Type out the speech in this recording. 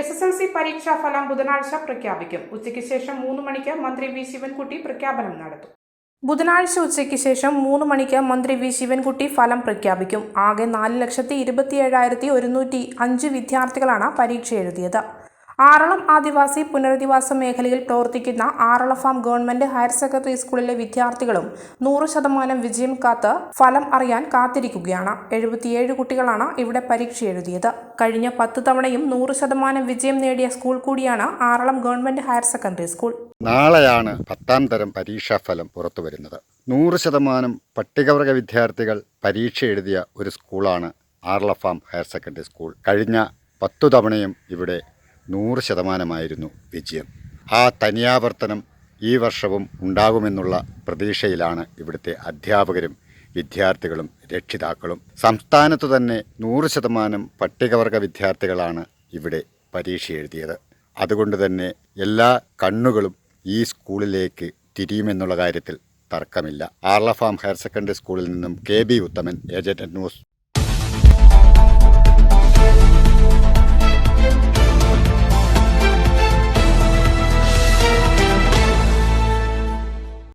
S S L C പരീക്ഷാ ഫലം ബുധനാഴ്ച പ്രഖ്യാപിക്കും. ഉച്ചയ്ക്ക് ശേഷം മൂന്ന് മണിക്ക് മന്ത്രി വി ശിവൻകുട്ടി പ്രഖ്യാപനം നടത്തും. ബുധനാഴ്ച ഉച്ചയ്ക്ക് ശേഷം മൂന്ന് മണിക്ക് മന്ത്രി വി ശിവൻകുട്ടി ഫലം പ്രഖ്യാപിക്കും. ആകെ നാല് ലക്ഷത്തി ഇരുപത്തിയേഴായിരത്തി ഒരുന്നൂറ്റി അഞ്ച് വിദ്യാർത്ഥികളാണ് പരീക്ഷ എഴുതിയത് ആറളം ആദിവാസി പുനരധിവാസ മേഖലയിൽ പ്രവർത്തിക്കുന്ന Aralam farm government higher secondary സ്കൂളിലെ വിദ്യാർത്ഥികളും നൂറ് ശതമാനം വിജയം കാത്ത് ഫലം അറിയാൻ കാത്തിരിക്കുകയാണ്. എഴുപത്തിയേഴ് കുട്ടികളാണ് ഇവിടെ പരീക്ഷ എഴുതിയത്. കഴിഞ്ഞ പത്ത് തവണയും നൂറ് ശതമാനം വിജയം നേടിയ സ്കൂൾ കൂടിയാണ് Aralam government higher secondary school. നാളെയാണ് പത്താം തരം പരീക്ഷാഫലം പുറത്തു വരുന്നത്. നൂറ് ശതമാനം പട്ടികവർഗ വിദ്യാർത്ഥികൾ പരീക്ഷ എഴുതിയ ഒരു സ്കൂളാണ് ആർലഫാം ഹയർ സെക്കൻഡറി സ്കൂൾ. കഴിഞ്ഞ പത്തു തവണയും ഇവിടെ നൂറ് ശതമാനമായിരുന്നു വിജയം. ആ തനിയാവർത്തനം ഈ വർഷവും ഉണ്ടാകുമെന്നുള്ള പ്രതീക്ഷയിലാണ് ഇവിടുത്തെ അധ്യാപകരും വിദ്യാർത്ഥികളും രക്ഷിതാക്കളും. സംസ്ഥാനത്തു തന്നെ നൂറ് ശതമാനം പട്ടികവർഗ വിദ്യാർത്ഥികളാണ് ഇവിടെ പരീക്ഷ എഴുതിയത്. അതുകൊണ്ട് തന്നെ എല്ലാ കണ്ണുകളും ഈ സ്കൂളിലേക്ക് തിരിയുമെന്നുള്ള കാര്യത്തിൽ തർക്കമില്ല. ആർല ഫാം ഹയർ സെക്കൻഡറി സ്കൂളിൽ നിന്നും K B Uthaman agent news